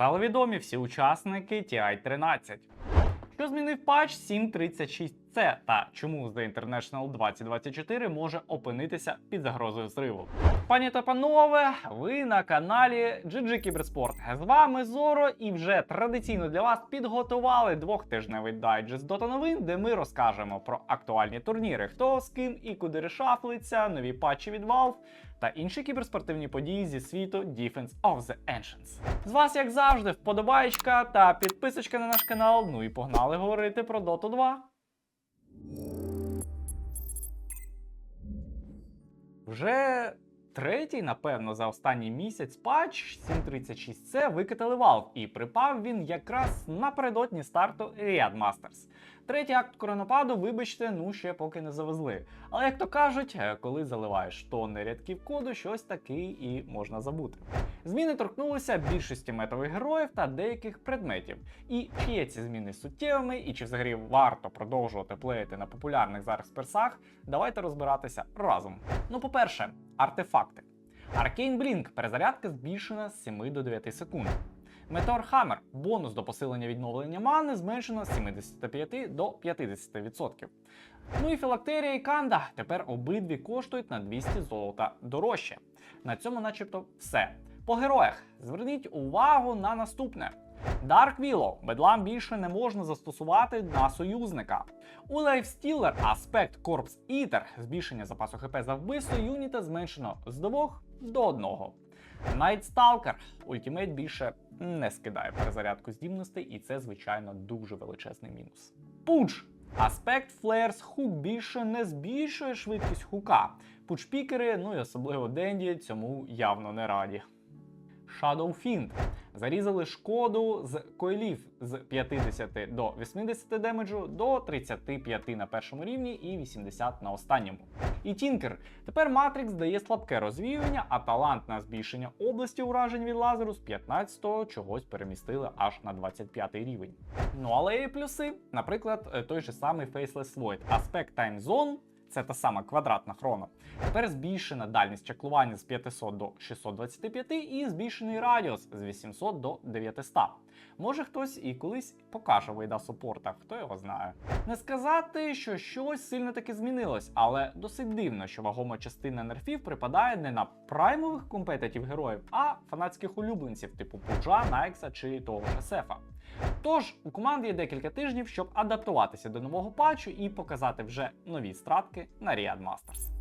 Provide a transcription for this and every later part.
стали відомі всі учасники TI-13. Що змінив патч 7.36C та чому The International 2024 може опинитися під загрозою зриву? Пані та панове, ви на каналі GG Кіберспорт. З вами Зоро, і вже традиційно для вас підготували двохтижневий дайджест Dota новин, де ми розкажемо про актуальні турніри, хто з ким і куди решафлиться, нові патчі від Valve та інші кіберспортивні події зі світу Defense of the Ancients. З вас, як завжди, вподобаєчка та підписочка на наш канал. Ну і погнали говорити про Dota 2. Вже третій, напевно, за останній місяць патч 736C викатали Valve, і припав він якраз напередодні старту Riyadh Masters. Третій акт коронападу, вибачте, ну ще поки не завезли. Але як то кажуть, е, коли заливаєш тонни рядків коду, щось таки і можна забути. Зміни торкнулися більшості метових героїв та деяких предметів. І чи є ці зміни суттєвими, і чи взагалі варто продовжувати плеїти на популярних зараз персах, давайте розбиратися разом. Ну, по-перше, артефакти. Arcane Blink перезарядка збільшена з 7 до 9 секунд. Meteor Hammer бонус до посилення відновлення мани зменшено з 75 до 50%. Ну і філактерія і канда тепер обидві коштують на 200 золота дорожче. На цьому, начебто, все. По героях зверніть увагу на наступне. Dark Willow бедлам більше не можна застосувати на союзника. У Lifestealer аспект Corpse Eater збільшення запасу ХП за вбивство юніта зменшено з 2 до 1. Night Stalker ультимейт більше не скидає перезарядку здібностей, і це, звичайно, дуже величезний мінус. Пуч! Аспект Flares Hook більше не збільшує швидкість хука. Пудж-пікери, ну і особливо Денді, цьому явно не раді. Shadow Fiend. Зарізали шкоду з койлів з 50 до 80 демеджу до 35 на першому рівні і 80 на останньому. І Тінкер. Тепер Матрикс дає слабке розвіювання, а талант на збільшення області уражень від лазеру з 15-го чогось перемістили аж на 25 рівень. Ну але є плюси. Наприклад, е, той же самий Faceless Void. Аспект Time Zone це та сама квадратна хрона. Тепер збільшена дальність чаклування з 500 до 625 і збільшений радіус з 800 до 900. Може хтось і колись покаже вийда супорта, хто його знає. Не сказати, що щось сильно таки змінилось, але досить дивно, що вагома частина нерфів припадає не на праймових компетитів героїв, а фанатських улюбленців, типу Пуджа, Найкса чи того ж Сефа. Тож у команди є декілька тижнів, щоб адаптуватися до нового патчу і показати вже нові стратки на Riyadh Masters.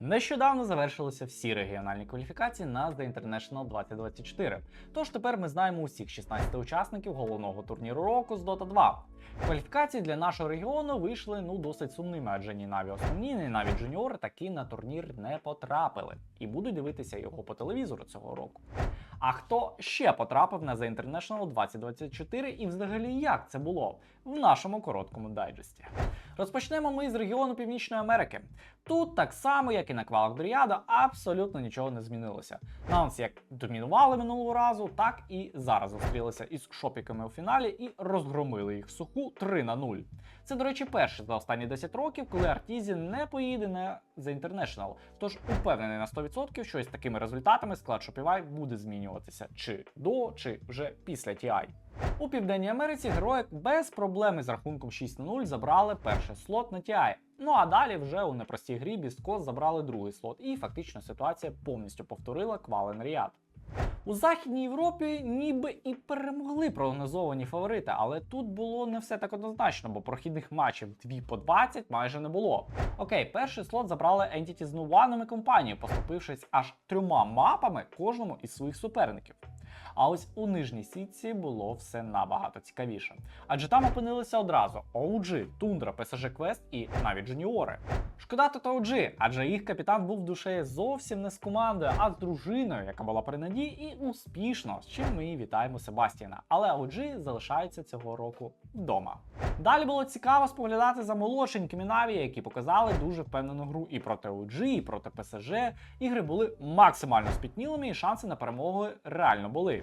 Нещодавно завершилися всі регіональні кваліфікації на The International 2024. Тож тепер ми знаємо усіх 16 учасників головного турніру року з Dota 2. Кваліфікації для нашого регіону вийшли ну досить сумними, адже ні наві основні, ні навіть джуніори таки на турнір не потрапили і будуть дивитися його по телевізору цього року. А хто ще потрапив на The International 2024 і взагалі як це було в нашому короткому дайджесті? Розпочнемо ми з регіону Північної Америки. Тут так само, як і на квалах Дріада, абсолютно нічого не змінилося. Наунс як домінували минулого разу, так і зараз зустрілися із шопіками у фіналі і розгромили їх суху 3 на 0. Це, до речі, перше за останні 10 років, коли Артізі не поїде на The International. Тож упевнений на 100%, що із такими результатами склад Shopify буде змінюватися чи до, чи вже після TI. У Південній Америці герої без проблеми з рахунком 6 на 0 забрали перший слот на TI. Ну а далі вже у непростій грі Бісткос забрали другий слот, і фактично ситуація повністю повторила Квален Ріад. У Західній Європі ніби і перемогли прогнозовані фаворити, але тут було не все так однозначно, бо прохідних матчів 2 по 20 майже не було. Окей, перший слот забрали Entity з нуваними компанією, поступившись аж трьома мапами кожному із своїх суперників. А ось у нижній сітці було все набагато цікавіше. Адже там опинилися одразу OG, Тундра, PSG Quest і навіть Джуніори. Шкода тут OG, адже їх капітан був душі зовсім не з командою, а з дружиною, яка була при надії, і успішно, з чим ми і вітаємо Себастіна. Але OG залишається цього року вдома. Далі було цікаво споглядати за молодшенькими Наві, які показали дуже впевнену гру і проти OG, і проти PSG. Ігри були максимально спітнілими, і шанси на перемогу реально були.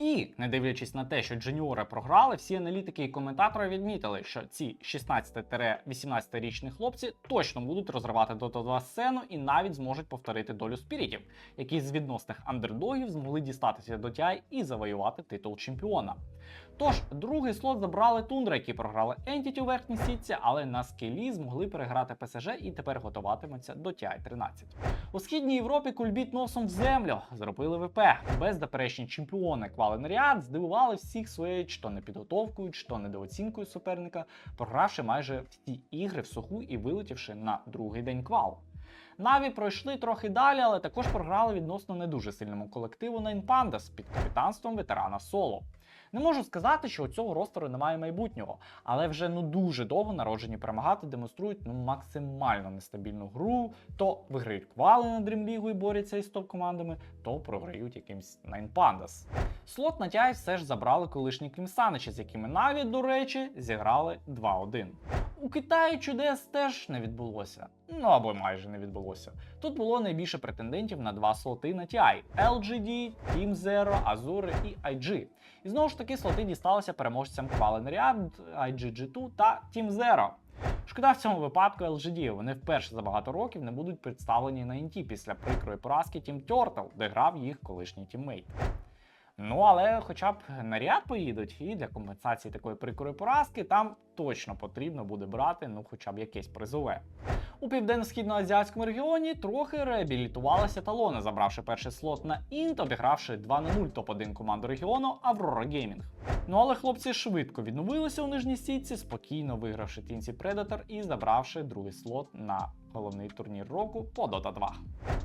І не дивлячись на те, що джуніори програли, всі аналітики і коментатори відмітили, що ці 16-18-річні хлопці точно будуть розривати Dota 2 сцену і навіть зможуть повторити долю спірітів, які з відносних андердогів змогли дістатися до TI і завоювати титул чемпіона. Тож, другий слот забрали Тундра, які програли Entity у верхній сітці, але на скелі змогли переграти ПСЖ і тепер готуватимуться до TI 13. У східній Європі кульбіт носом в землю зробили ВП. Беззаперечні чемпіони Кваленріад здивували всіх своєю чи то непідготовкою, чи то недооцінкою суперника, програвши майже всі ігри в суху і вилетівши на другий день квал. Наві пройшли трохи далі, але також програли відносно не дуже сильному колективу Pandas під капітанством ветерана Соло. Не можу сказати, що у цього ростеру немає майбутнього, але вже ну дуже довго народжені перемагати демонструють ну максимально нестабільну гру. То виграють квали на Дрімлігу і борються із топ-командами, то програють якимсь Pandas. Слот на TI все ж забрали колишні Клімсаничі, з якими Наві, до речі, зіграли 2-1. У Китаї чудес теж не відбулося. Ну або майже не відбулося. Тут було найбільше претендентів на два слоти на TI: LGD, Team Zero, Azure і IG. І знову ж таки слоти дісталися переможцям Qualen Riyadh, IGG2 та Team Zero. Шкода в цьому випадку LGD. Вони вперше за багато років не будуть представлені на інті після прикрої поразки Team Turtle, де грав їх колишній тіммейт. Ну, але хоча б на ряд поїдуть, і для компенсації такої прикрої поразки там точно потрібно буде брати ну хоча б якесь призове. У південно-східноазіатському регіоні трохи реабілітувалися талони, забравши перший слот на інт, обігравши 2 на 0 топ-1 команду регіону Aurora Gaming. Ну але хлопці швидко відновилися у нижній сітці, спокійно вигравши Тінсі Predator і забравши другий слот на головний турнір року по Dota 2.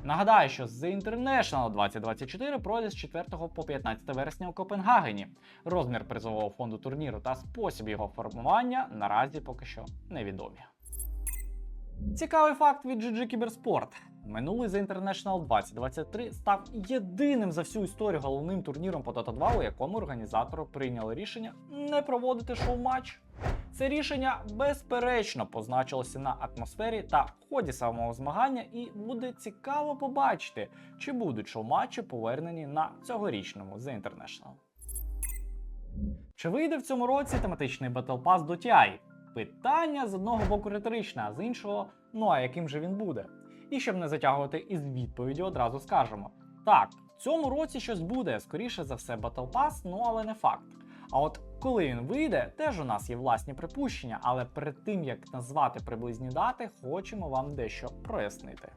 Нагадаю, що The International 2024 пройде з 4 по 15 вересня у Копенгагені. Розмір призового фонду турніру та спосіб його формування наразі поки що невідомі. Цікавий факт від GG Кіберспорт. Минулий The International 2023 став єдиним за всю історію головним турніром по Dota 2, у якому організатори прийняли рішення не проводити шоу-матч. Це рішення безперечно позначилося на атмосфері та ході самого змагання, і буде цікаво побачити, чи будуть шоу-матчі повернені на цьогорічному The International. Чи вийде в цьому році тематичний Battle Pass до TI? Питання з одного боку риторичне, а з іншого, ну а яким же він буде? І щоб не затягувати із відповіді, одразу скажемо: так, в цьому році щось буде, скоріше за все, Battle Pass, ну але не факт. А от коли він вийде, теж у нас є власні припущення, але перед тим як назвати приблизні дати, хочемо вам дещо прояснити.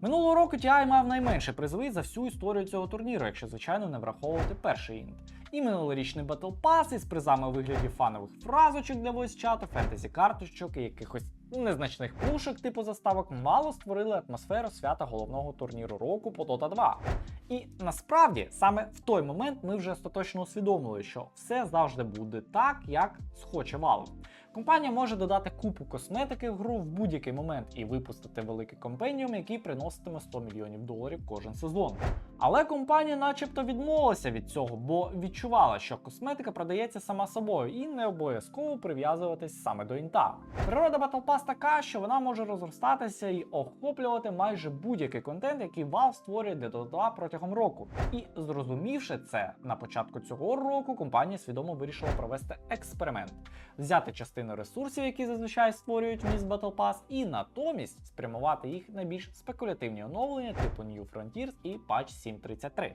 Минулого року TI мав найменше призовий за всю історію цього турніру, якщо звичайно не враховувати перший інт. І минулорічний Battle Pass із призами у вигляді фанових фразочок для войс-чату, фентезі карточок і якихось незначних пушок типу заставок мало створили атмосферу свята головного турніру року по Dota 2. І насправді саме в той момент ми вже остаточно усвідомили, що все завжди буде так, як схоче Valve. Компанія може додати купу косметики в гру в будь-який момент і випустити великий компеніум, який приноситиме 100 мільйонів доларів кожен сезон. Але компанія, начебто, відмовилася від цього, бо відчувала, що косметика продається сама собою і не обов'язково прив'язуватись саме до інта. Природа Battle Pass така, що вона може розростатися і охоплювати майже будь-який контент, який Valve створює для Dota протягом року. І зрозумівши це, на початку цього року компанія свідомо вирішила провести експеримент, взяти частину ресурсів, які зазвичай створюють вміст Battle Pass, і натомість спрямувати їх на більш спекулятивні оновлення, типу New Frontiers і Patch 7.33.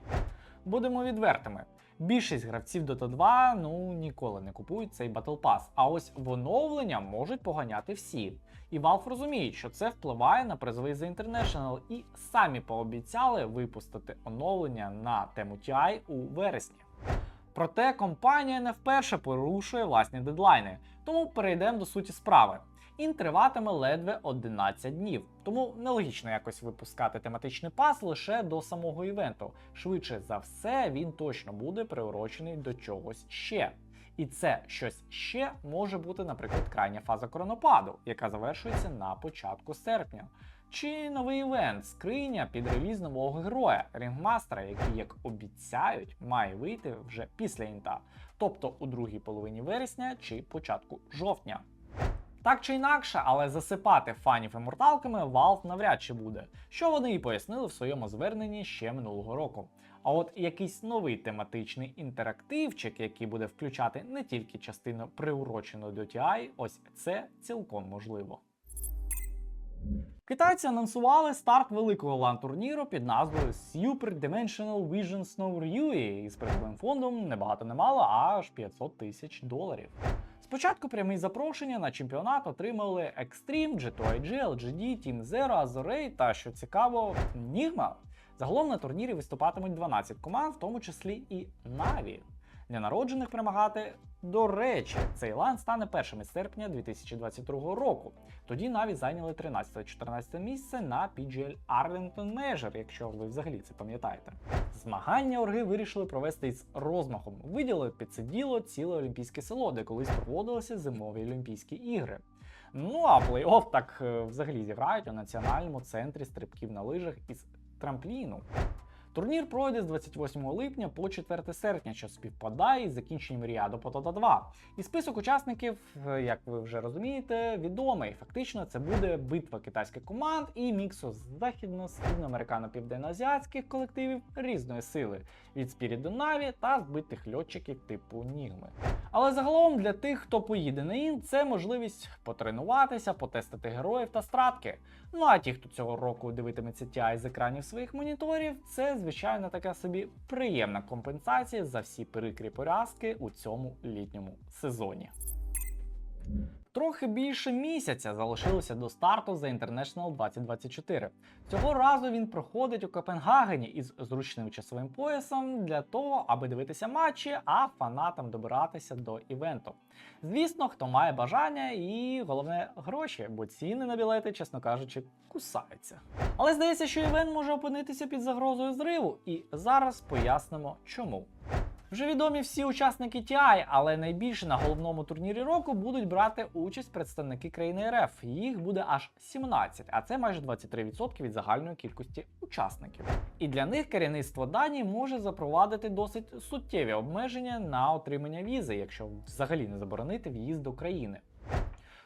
Будемо відвертими. Більшість гравців Dota 2 ну ніколи не купують цей Battle Pass, а ось в оновлення можуть поганяти всі. І Valve розуміють, що це впливає на призовий The International і самі пообіцяли випустити оновлення на тему TI у вересні. Проте компанія не вперше порушує власні дедлайни, тому перейдемо до суті справи. Він триватиме ледве 11 днів, тому нелогічно якось випускати тематичний пас лише до самого івенту. Швидше за все, він точно буде приурочений до чогось ще. І це щось ще може бути, наприклад, крайня фаза коронопаду, яка завершується на початку серпня. Чи новий івент, скриня під реліз нового героя, рінгмастера, який, як обіцяють, має вийти вже після інта, тобто у другій половині вересня чи початку жовтня. Так чи інакше, але засипати фанів іморталками Valve навряд чи буде, що вони і пояснили в своєму зверненні ще минулого року. А от якийсь новий тематичний інтерактивчик, який буде включати не тільки частину приурочену до TI, ось це цілком можливо. Китайці анонсували старт великого лан-турніру під назвою Super Dimensional Vision Snow Ryui із призовим фондом небагато не мало, аж 500 тисяч доларів. Спочатку прямі запрошення на чемпіонат отримали Extreme, G2IG, LGD, Team Zero, Azurey та, що цікаво, Nigma. Загалом на турнірі виступатимуть 12 команд, в тому числі і Na'Vi. Для народжених перемагати, до речі, цей лан стане першим із серпня 2022 року. Тоді Na'Vi зайняли 13-14 місце на PGL Arlington Major, якщо ви взагалі це пам'ятаєте. Змагання орги вирішили провести із розмахом. Виділили під це діло ціле олімпійське село, де колись проводилися зимові Олімпійські ігри. Ну а плей-офф так е, взагалі зіграють у національному центрі стрибків на лижах із трампліну. Турнір пройде з 28 липня по 4 серпня, що співпадає із закінченням Ріаду Потота 2. І список учасників, е, як ви вже розумієте, відомий. Фактично, це буде битва китайських команд і міксу західно-східноамерикано-південноазіатських колективів різної сили від Spirit до Na'Vi та збитих льотчиків типу Нігми. Але загалом для тих, хто поїде на ін, це можливість потренуватися, потестити героїв та стратки. Ну а ті, хто цього року дивитиметься TI з екранів своїх моніторів, це звичайно така собі приємна компенсація за всі прикрі поразки у цьому літньому сезоні. Трохи більше місяця залишилося до старту The International 2024. Цього разу він проходить у Копенгагені із зручним часовим поясом для того, аби дивитися матчі, а фанатам добиратися до івенту. Звісно, хто має бажання і головне гроші, бо ціни на білети, чесно кажучи, кусаються. Але здається, що івент може опинитися під загрозою зриву, і зараз пояснимо чому. Вже відомі всі учасники TI, але найбільше на головному турнірі року будуть брати участь представники країни РФ. Їх буде аж 17, а це майже 23% від загальної кількості учасників. І для них керівництво Данії може запровадити досить суттєві обмеження на отримання візи, якщо взагалі не заборонити в'їзд до країни.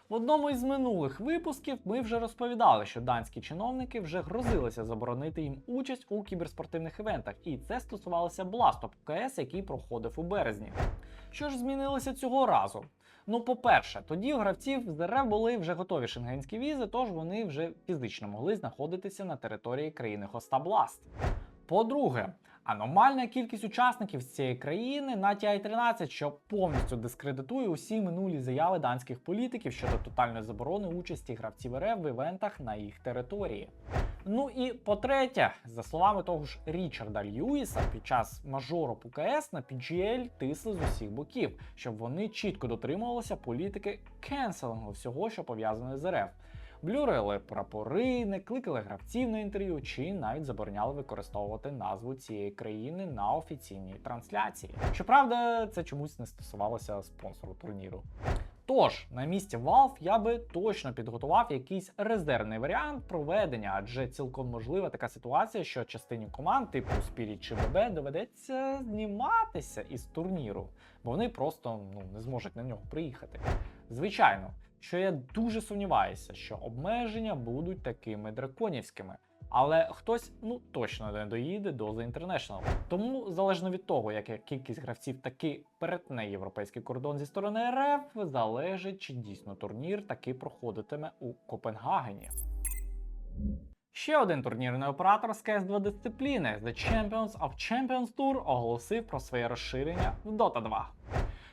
В одному із минулих випусків ми вже розповідали, що данські чиновники вже грозилися заборонити їм участь у кіберспортивних івентах, і це стосувалося Бластоп КС, який проходив у березні. Що ж змінилося цього разу? Ну, по-перше, тоді у гравців з РФ були вже готові шенгенські візи, тож вони вже фізично могли знаходитися на території країни хоста Бласт. По-друге, аномальна кількість учасників з цієї країни на TI-13, що повністю дискредитує усі минулі заяви данських політиків щодо тотальної заборони участі гравців РФ в івентах на їх території. Ну і по-третє, за словами того ж Річарда Льюіса, під час мажору по КС на PGL тисли з усіх боків, щоб вони чітко дотримувалися політики кенселингу всього, що пов'язане з РФ. Блюрили прапори, не кликали гравців на інтерв'ю чи навіть забороняли використовувати назву цієї країни на офіційній трансляції. Щоправда, це чомусь не стосувалося спонсору турніру. Тож, на місці Valve я би точно підготував якийсь резервний варіант проведення, адже цілком можлива така ситуація, що частині команд, типу Spirit чи BB, доведеться зніматися із турніру, бо вони просто ну, не зможуть на нього приїхати. Звичайно, що я дуже сумніваюся, що обмеження будуть такими драконівськими. Але хтось ну точно не доїде до The International. Тому залежно від того, яка кількість гравців таки перетне європейський кордон зі сторони РФ, залежить, чи дійсно турнір таки проходитиме у Копенгагені. Ще один турнірний оператор з CS2 дисципліни The Champions of Champions Tour оголосив про своє розширення в Dota 2.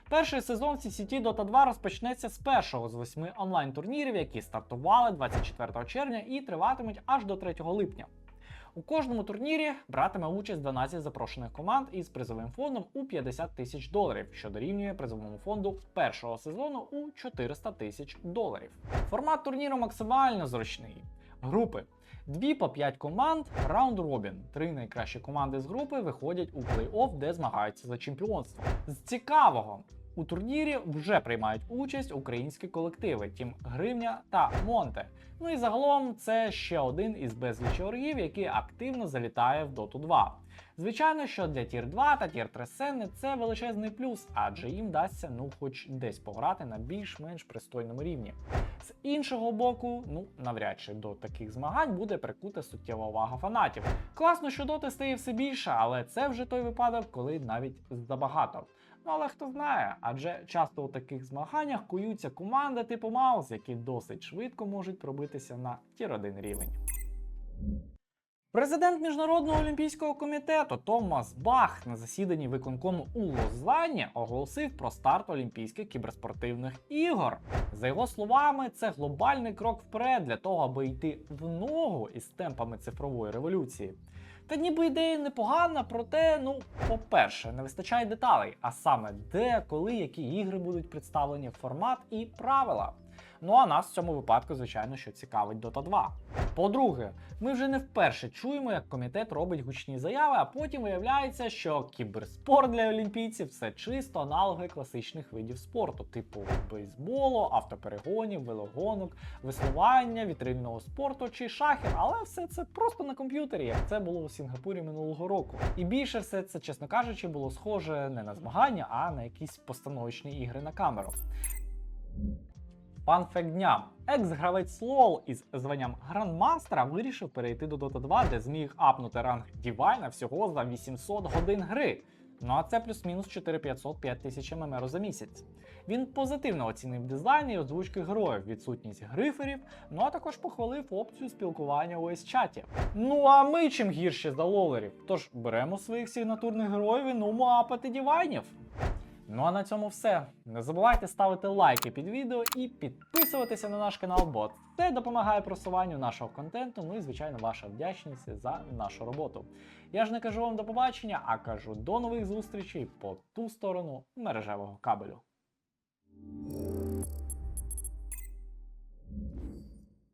Перший сезон CCT Dota 2 розпочнеться з першого з восьми онлайн-турнірів, які стартували 24 червня і триватимуть аж до 3 липня. У кожному турнірі братиме участь 12 запрошених команд із призовим фондом у 50 тисяч доларів, що дорівнює призовому фонду першого сезону у 400 тисяч доларів. Формат турніру максимально зручний. Групи. Дві по п'ять команд, раунд робін. Три найкращі команди з групи виходять у плей-офф, де змагаються за чемпіонство. З цікавого. У турнірі вже приймають участь українські колективи Тім Гривня та Монте. Ну і загалом це ще один із безлічі оргів, який активно залітає в Dota 2. Звичайно, що для Тір 2 та Тір 3 сцени це величезний плюс, адже їм вдасться ну хоч десь пограти на більш-менш пристойному рівні. З іншого боку, ну навряд чи до таких змагань буде прикута суттєва увага фанатів. Класно, що доти стає все більше, але це вже той випадок, коли навіть забагато. Ну але хто знає, адже часто у таких змаганнях куються команди типу Маус, які досить швидко можуть пробитися на тір 1 рівень. Президент Міжнародного олімпійського комітету Томас Бах на засіданні виконкому у Лозанні оголосив про старт Олімпійських кіберспортивних ігор. За його словами, це глобальний крок вперед для того, аби йти в ногу із темпами цифрової революції. Та ніби ідея непогана, проте, ну, по-перше, не вистачає деталей, а саме де, коли, які ігри будуть представлені, формат і правила. Ну а нас в цьому випадку, звичайно, що цікавить Dota 2. По-друге, ми вже не вперше чуємо, як комітет робить гучні заяви, а потім виявляється, що кіберспорт для олімпійців це чисто аналоги класичних видів спорту, типу бейсболу, автоперегонів, велогонок, веслування, вітринного спорту чи шахів. Але все це просто на комп'ютері, як це було у Сінгапурі минулого року. І більше все це, чесно кажучи, було схоже не на змагання, а на якісь постановочні ігри на камеру. Фанфект дня. Екс-гравець Лол із званням грандмастера вирішив перейти до Dota 2, де зміг апнути ранг Дівайна всього за 800 годин гри. Ну а це плюс-мінус 4500 тисяч ММР за місяць. Він позитивно оцінив дизайн і озвучки героїв, відсутність гриферів, ну а також похвалив опцію спілкування у чаті Ну а ми чим гірше за лолерів? Тож беремо своїх сигнатурних героїв і ну апати дівайнів. Ну а на цьому все. Не забувайте ставити лайки під відео і підписуватися на наш канал, бо це допомагає просуванню нашого контенту. Ну і звичайно, ваша вдячність за нашу роботу. Я ж не кажу вам до побачення, а кажу до нових зустрічей по ту сторону мережевого кабелю.